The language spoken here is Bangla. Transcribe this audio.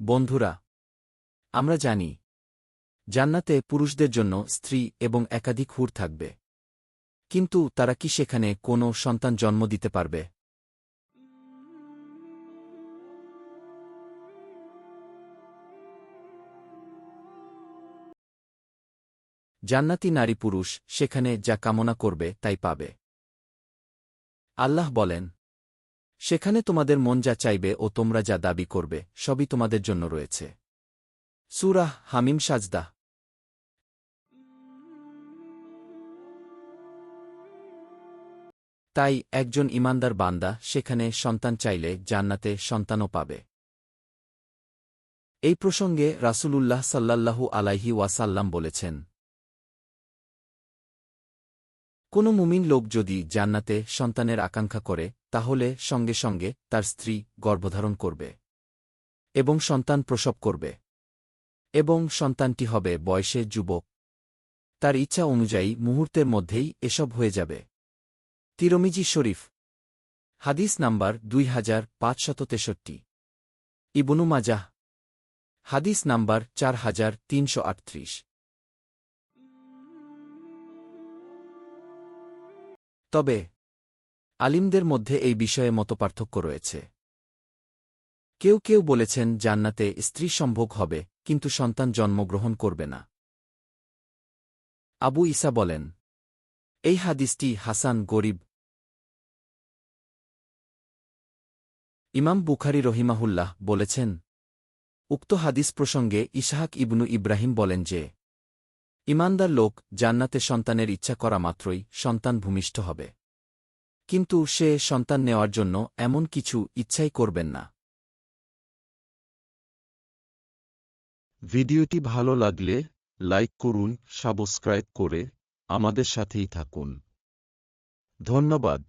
বন্ধুরা, আমরা জানি, জান্নাতে পুরুষদের জন্য স্ত্রী এবং একাধিক হুর থাকবে। কিন্তু তারা কি সেখানে কোনো সন্তান জন্ম দিতে পারবে? জান্নাতি নারী পুরুষ সেখানে যা কামনা করবে তাই পাবে। আল্লাহ বলেন সেখানে তোমাদের মন যা চাইবে ও তোমরা যা দাবি করবে, সবই তোমাদের জন্য রয়েছে। সুরাহ হামিম সাজদা। তাই একজন ইমানদার বান্দা সেখানে সন্তান চাইলে জান্নাতে সন্তানও পাবে। এই প্রসঙ্গে রাসূলুল্লাহ সাল্লাল্লাহু আলাইহি ওয়াসাল্লাম বলেছেন কোনো মুমিন লোক যদি জান্নাতে সন্তানের আকাঙ্ক্ষা করে, তাহলে সঙ্গে সঙ্গে তার স্ত্রী গর্ভধারণ করবে এবং সন্তান প্রসব করবে এবং সন্তানটি হবে বয়সে যুবক। তার ইচ্ছা অনুযায়ী মুহূর্তের মধ্যেই এসব হয়ে যাবে। তিরমিজি শরীফ, হাদিস নাম্বার দুই হাজার পাঁচশত তেষট্টি। ইবনু মাজাহ, হাদিস নাম্বার চার হাজার তিনশো আটত্রিশ। তবে, আলিমদের মধ্যে এই বিষয়ে মতপার্থক্য রয়েছে। কেউ কেউ বলেছেন, জান্নাতে স্ত্রী সম্ভোগ হবে, কিন্তু সন্তান জন্মগ্রহণ করবে না। আবু ইসা বলেন, এই হাদিসটি হাসান, গরিব ইমাম বুখারি রহিমাহুল্লাহ বলেছেন। উক্ত হাদিস প্রসঙ্গে ইসাহাক ইবনু ইব্রাহিম বলেন যে ইমানদার লোক জান্নাতে সন্তানের ইচ্ছা করা মাত্রই সন্তান ভূমিষ্ঠ হবে। কিন্তু সে সন্তান নেওয়ার জন্য এমন কিছু ইচ্ছাই করবেন না। ভিডিওটি ভালো লাগলে লাইক করুন, সাবস্ক্রাইব করে আমাদের সাথেই থাকুন। ধন্যবাদ।